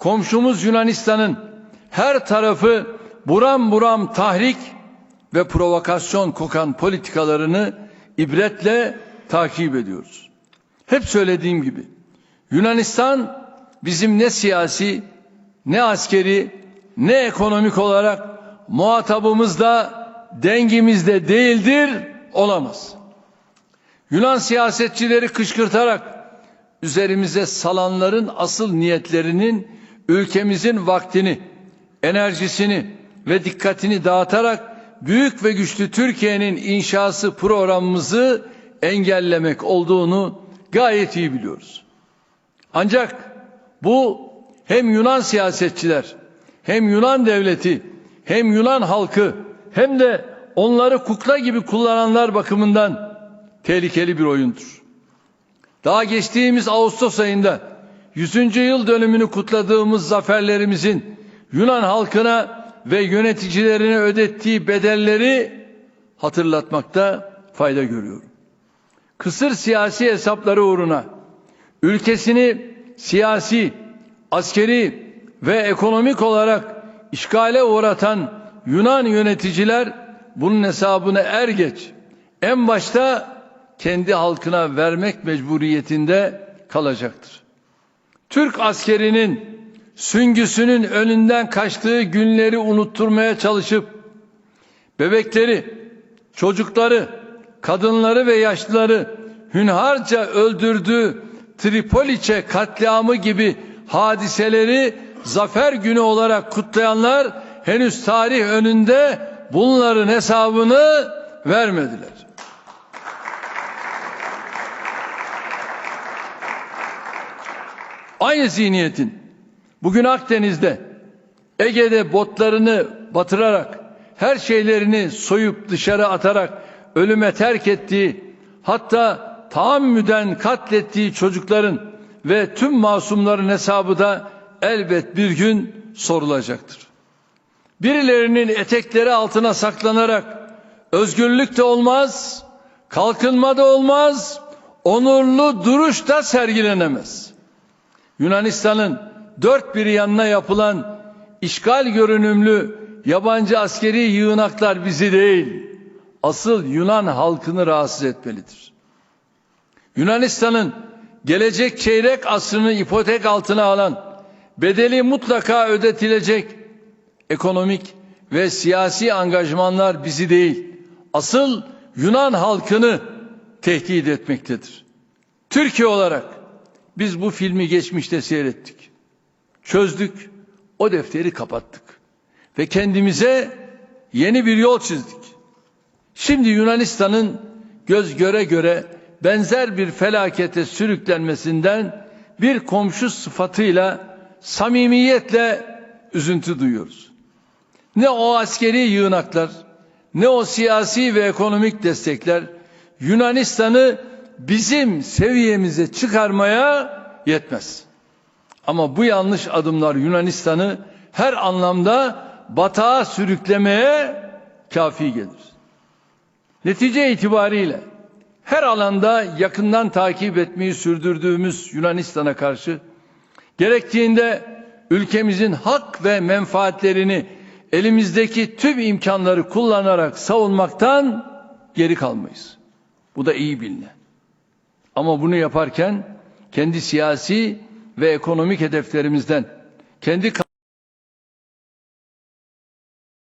komşumuz Yunanistan'ın her tarafı buram buram tahrik ve provokasyon kokan politikalarını ibretle takip ediyoruz. Hep söylediğim gibi Yunanistan bizim ne siyasi ne askeri ne ekonomik olarak muhatabımızda dengimizde değildir olamaz. Yunan siyasetçileri kışkırtarak üzerimize salanların asıl niyetlerinin ülkemizin vaktini, enerjisini ve dikkatini dağıtarak büyük ve güçlü Türkiye'nin inşası programımızı engellemek olduğunu gayet iyi biliyoruz. Ancak bu hem Yunan siyasetçiler, hem Yunan devleti, hem Yunan halkı, hem de onları kukla gibi kullananlar bakımından tehlikeli bir oyundur. Daha geçtiğimiz Ağustos ayında 100. yıl dönümünü kutladığımız zaferlerimizin Yunan halkına ve yöneticilerine ödettiği bedelleri hatırlatmakta fayda görüyorum. Kısır siyasi hesapları uğruna ülkesini siyasi, askeri ve ekonomik olarak işgale uğratan Yunan yöneticiler bunun hesabını er geç en başta kendi halkına vermek mecburiyetinde kalacaktır. Türk askerinin süngüsünün önünden kaçtığı günleri unutturmaya çalışıp bebekleri, çocukları, kadınları ve yaşlıları hünharca öldürdüğü Tripoliçe katliamı gibi hadiseleri zafer günü olarak kutlayanlar henüz tarih önünde bunların hesabını vermediler. Aynı zihniyetin bugün Akdeniz'de Ege'de botlarını batırarak her şeylerini soyup dışarı atarak ölüme terk ettiği hatta taammüden katlettiği çocukların ve tüm masumların hesabı da elbet bir gün sorulacaktır. Birilerinin etekleri altına saklanarak özgürlük de olmaz, kalkınma da olmaz, onurlu duruş da sergilenemez. Yunanistan'ın dört bir yanına yapılan işgal görünümlü yabancı askeri yığınaklar bizi değil, asıl Yunan halkını rahatsız etmelidir. Yunanistan'ın gelecek çeyrek asrını ipotek altına alan, bedeli mutlaka ödetilecek ekonomik ve siyasi angajmanlar bizi değil, asıl Yunan halkını tehdit etmektedir. Türkiye olarak biz bu filmi geçmişte seyrettik. Çözdük, o defteri kapattık ve kendimize yeni bir yol çizdik. Şimdi Yunanistan'ın göz göre göre benzer bir felakete sürüklenmesinden bir komşu sıfatıyla samimiyetle üzüntü duyuyoruz. Ne o askeri yığınaklar, ne o siyasi ve ekonomik destekler Yunanistan'ı bizim seviyemize çıkarmaya yetmez. Ama bu yanlış adımlar Yunanistan'ı her anlamda batağa sürüklemeye kafi gelir. Netice itibariyle her alanda yakından takip etmeyi sürdürdüğümüz Yunanistan'a karşı gerektiğinde ülkemizin hak ve menfaatlerini elimizdeki tüm imkanları kullanarak savunmaktan geri kalmayız. Bu da iyi bilinen. Ama bunu yaparken kendi siyasi ve ekonomik hedeflerimizden, kendi